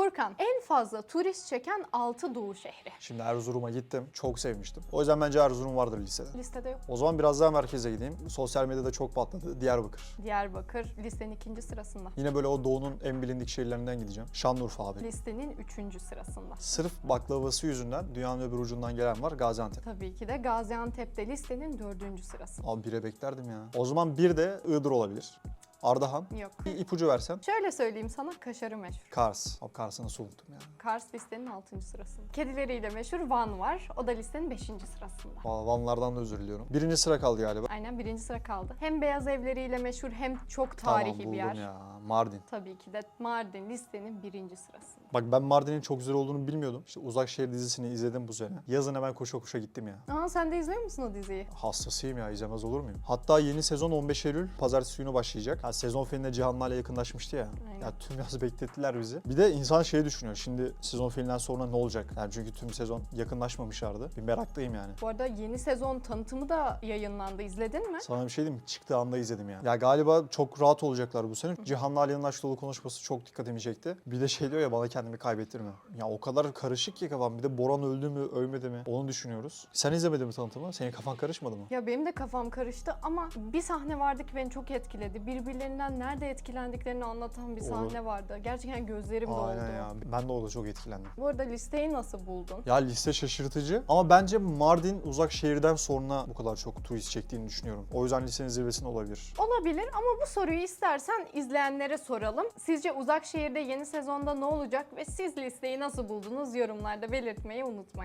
Furkan, en fazla turist çeken 6 doğu şehri. Şimdi Erzurum'a gittim. Çok sevmiştim. O yüzden bence Erzurum vardır listede. Listede yok. O zaman biraz daha merkeze gideyim. Sosyal medyada çok patladı. Diyarbakır. Diyarbakır listenin ikinci sırasında. Yine böyle o doğunun en bilindik şehirlerinden gideceğim. Şanlıurfa abi. Listenin üçüncü sırasında. Sırf baklavası yüzünden dünyanın öbür ucundan gelen var Gaziantep. Tabii ki de Gaziantep'te listenin dördüncü sırasında. Abi bire beklerdim ya. O zaman bir de Iğdır olabilir. Ardahan. Yok. Bir ipucu versen. Şöyle söyleyeyim sana kaşarı meşhur. Kars. Abi Kars'ı nasıl unuttum ya. Kars listenin 6. sırasında. Kedileriyle meşhur Van var. O da listenin 5. sırasında. Valla Vanlardan da özür diliyorum. Birinci sıra kaldı galiba. Aynen birinci sıra kaldı. Hem beyaz evleriyle meşhur hem çok Tamam tarihi buldum bir yer. ya. Mardin. Tabii ki de Mardin listenin birinci sırasında. Bak ben Mardin'in çok güzel olduğunu bilmiyordum. İşte Uzak Şehir dizisini izledim bu sene. Yazın hemen koşa koşa gittim ya. Aa sen de izliyor musun o diziyi? Hastasıyım ya izlemez olur muyum? Hatta yeni sezon 15 Eylül pazartesi günü başlayacak. Ya sezon finalinde Cihan'la yakınlaşmıştı ya. Aynen. Ya tüm yaz beklettiler bizi. Bir de insan şey düşünüyor. Şimdi sezon finalinden sonra ne olacak? Yani çünkü tüm sezon yakınlaşmamışlardı. Bir meraklıyım yani. Bu arada yeni sezon tanıtımı da yayınlandı. İzledin mi? Sana bir şey diyeyim mi? Çıktığı anda izledim ya. Ya galiba çok rahat olacaklar bu sene. Cihan'la Ali'nin aşk dolu konuşması çok dikkatimi çekti. Bir de şey diyor ya bana kendimi kaybettirme. Ya o kadar karışık ki kafam. Bir de Boran öldü mü ölmedi mi onu düşünüyoruz. Sen izlemedin mi tanıtımı? Senin kafan karışmadı mı? Ya benim de kafam karıştı ama bir sahne vardı ki beni çok etkiledi. Birbirlerinden nerede etkilendiklerini anlatan bir sahne vardı. Gerçekten gözlerim doldu. Aynen ya. Ben de orada çok etkilendim. Bu arada listeyi nasıl buldun? Ya liste şaşırtıcı ama bence Mardin uzak şehirden sonra bu kadar çok turist çektiğini düşünüyorum. O yüzden listenin zirvesinde olabilir. Olabilir ama bu soruyu istersen izleyenlere soralım. Sizce Uzak Şehir'de yeni sezonda ne olacak ve siz listeyi nasıl buldunuz yorumlarda belirtmeyi unutmayın.